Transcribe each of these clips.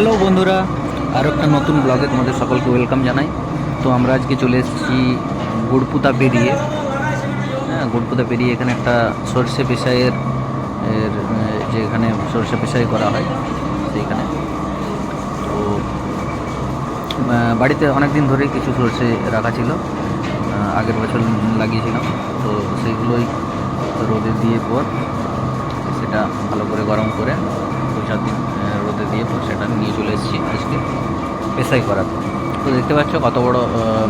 Hello বন্ধুরা আর একটা নতুন ব্লগে তোমাদের সকলকে ওয়েলকাম জানাই। তো আমরা আজকে চলে এসেছি গুড়পুতা পেরিয়ে। হ্যাঁ গুড়পুতা পেরিয়ে এখানে একটা সর্ষে আহ, যে এখানে সর্ষে পেশাই করা হয় সেইখানে। তো বাড়িতে অনেক দিন ধরেই কিছু সর্ষে রাখা ছিল আগের বছর লাগিয়েছিলাম। তো সেইগুলোই রোদে দিয়ে পর সেটা ভালো করে গরম করে দু চার দিন। দিয়ে তো সেটা নিয়ে চলে এসেছি আজকে পেশাই করাতে। তো দেখতে পাচ্ছ কত বড়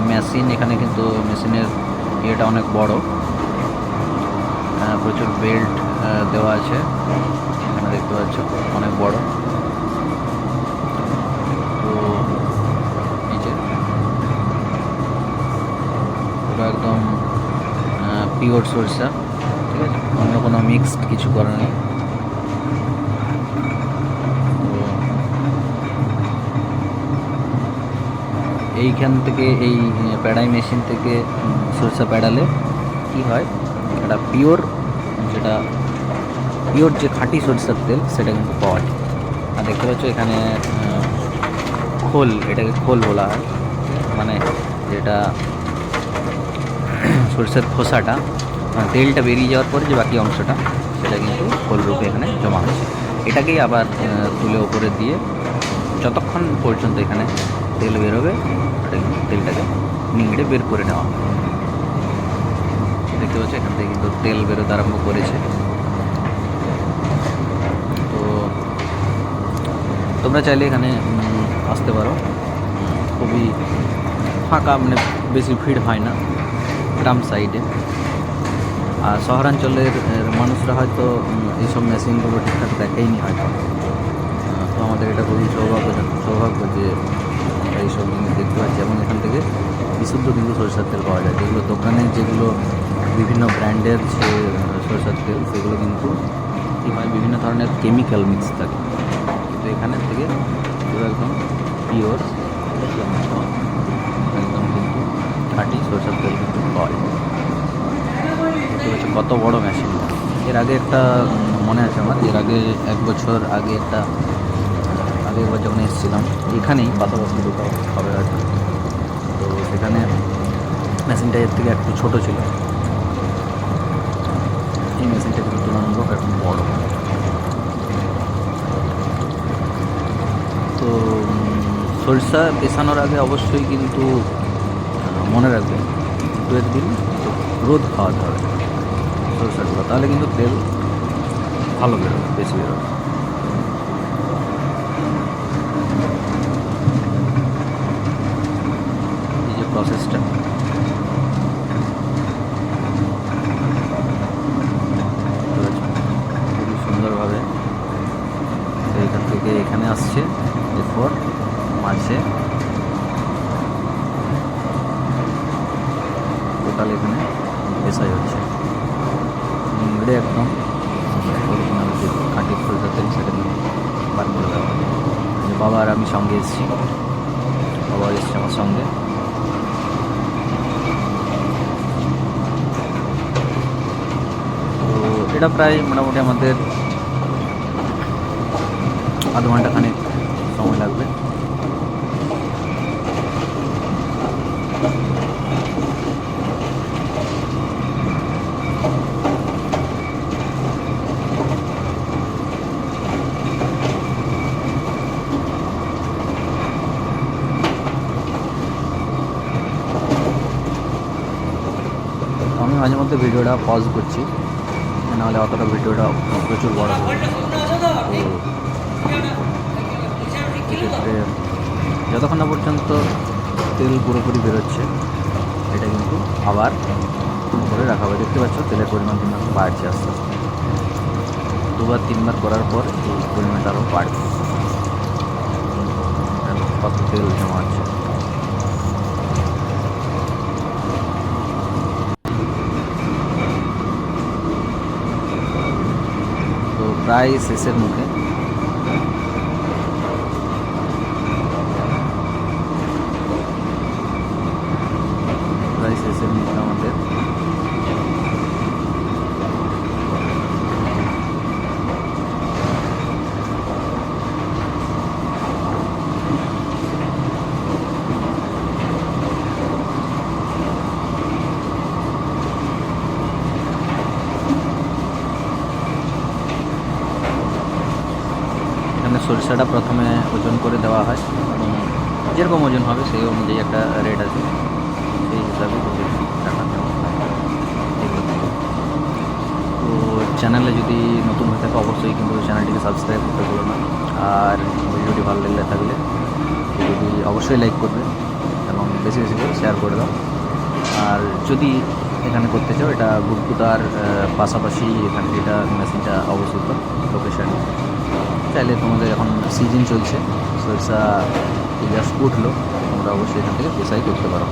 মেশিন এখানে কিন্তু মেশিনের ইয়েটা অনেক বড়। প্রচুর বেল্ট দেওয়া আছে। এখানে দেখতে পাচ্ছ অনেক বড়। তো এই যে পুরো একদম পিওর সরষা, ঠিক আছে? অন্য কোনো মিক্সড কিছু করা নেই। এইখান থেকে এই প্যাডাই মেশিন থেকে সরষা প্যাডালে কি হয়? এটা পিওর, যেটা পিওর যে খাঁটি সরষের তেল, সেটা কিন্তু পাওয়া যায়। আর দেখতে পাচ্ছ এখানে খোল, এটাকে খোল বলা হয়। মানে যেটা সরষের খোসাটা মানে তেলটা বেরিয়ে যাওয়ার পরে যে বাকি অংশটা, সেটা কিন্তু খোল রূপে এখানে জমা হয়েছে। এটাকেই আবার তুলে ওপরে দিয়ে যতক্ষণ পর্যন্ত এখানে তেল বেরোবে তেলটাকে নিংড়ে বের করে নেওয়া। দেখতে পাচ্ছ, এখান থেকে কিন্তু তেল বেরোতে আরম্ভ করেছে। তো তোমরা চাইলে এখানে আসতে পারো। খুবই ফাঁকা মানে বেশি ভিড় হয় না, গ্রাম সাইডে। আর শহরাঞ্চলের মানুষরা হয়তো এইসব মেশিনগুলো ঠিকঠাক দেখেইনি হয়তো। তো আমাদের এটা খুবই সৌভাগ্য সৌভাগ্য যে এইসব জিনিস দেখতে পাচ্ছি। এবং এখান থেকে বিশুদ্ধ কিন্তু সরিষার তেল পাওয়া যায়। যেগুলো দোকানে যেগুলো বিভিন্ন ব্র্যান্ডের যে সরিষার তেল, সেগুলো কিন্তু কী হয় বিভিন্ন ধরনের কেমিক্যাল মিক্স থাকে। কিন্তু এখানে থেকে একদম পিওর একদম কিন্তু খাঁটি সরষের তেল কিন্তু পাওয়া যায়। কত বড় মেশিন এর আগে একটা মনে আছে আমার, এর আগে এক বছর আগে একটা আগে একবার যখন এসেছিলাম, এখানেই পাশাপাশি দুটো হবে হয়তো তো সেখানে মেশিনটা এর থেকে একটু ছোটো ছিল। এই মেশিনটা কিন্তু তুলনামূলক একটু বড়। তো সরিষা পেছানোর আগে অবশ্যই কিন্তু মনে রাখবেন, দু একদিন রোদ খাওয়াতে হবে সরিষাগুলো। তাহলে কিন্তু তেল ভালো বেরোবে, বেশি বেরোবে এই যে প্রসেসটা খুবই সুন্দরভাবে এখান থেকে এখানে আসছে, এরপর মাঝে। টোটাল এখানে পেশাই হচ্ছে। নিংড়ে একদম তেল সেটা নিয়ে বার করে বাবা আর আমি সঙ্গে এসেছি। বাবা এসছে আমার সঙ্গে তো এটা প্রায় মোটামুটি আমাদের আধ ঘণ্টা খানেক সময় লাগবে। আমি মাঝে মধ্যে ভিডিওটা পজ করছি। নাহলে অতটা ভিডিওটা প্রচুর বড় এক্ষেত্রে যতক্ষণ না পর্যন্ত তেল পুরোপুরি বেরোচ্ছে, এটা কিন্তু আবার করে রাখা হবে। দেখতে পাচ্ছ, তেলের পরিমাণ কিন্তু বাড়ছে আস্তে আস্তে। দুবার, তিনবার করার পর এই পরিমাণটা আরও দেখো কত তেল জমা হচ্ছে তো প্রায় শেষের মুখে প্রায় শেষের মুখে আমাদের সরিষাটা প্রথমে ওজন করে দেওয়া হয়। উম, যেরকম ওজন হবে সেই অনুযায়ী একটা রেট আছে। সেই হিসাবে। তো চ্যানেলে যদি নতুন হয়ে থাকে অবশ্যই কিন্তু চ্যানেলটিকে সাবস্ক্রাইব করতে ভুলো না। আর ভিডিওটি ভালো লাগলে থাকলে ভিডিওটি অবশ্যই লাইক করবে এবং বেশি বেশি করে শেয়ার করে দাও। আর যদি এখানে করতে চাও এটা আহ, পাশাপাশি এখানে যেটা মেশিনটা অবস্থিত লোকেশন চাইলে তোমাদের এখন সিজন চলছে সরিষা জাস্ট উঠল, তোমরা অবশ্যই এখান থেকে পেশাই করতে পারো।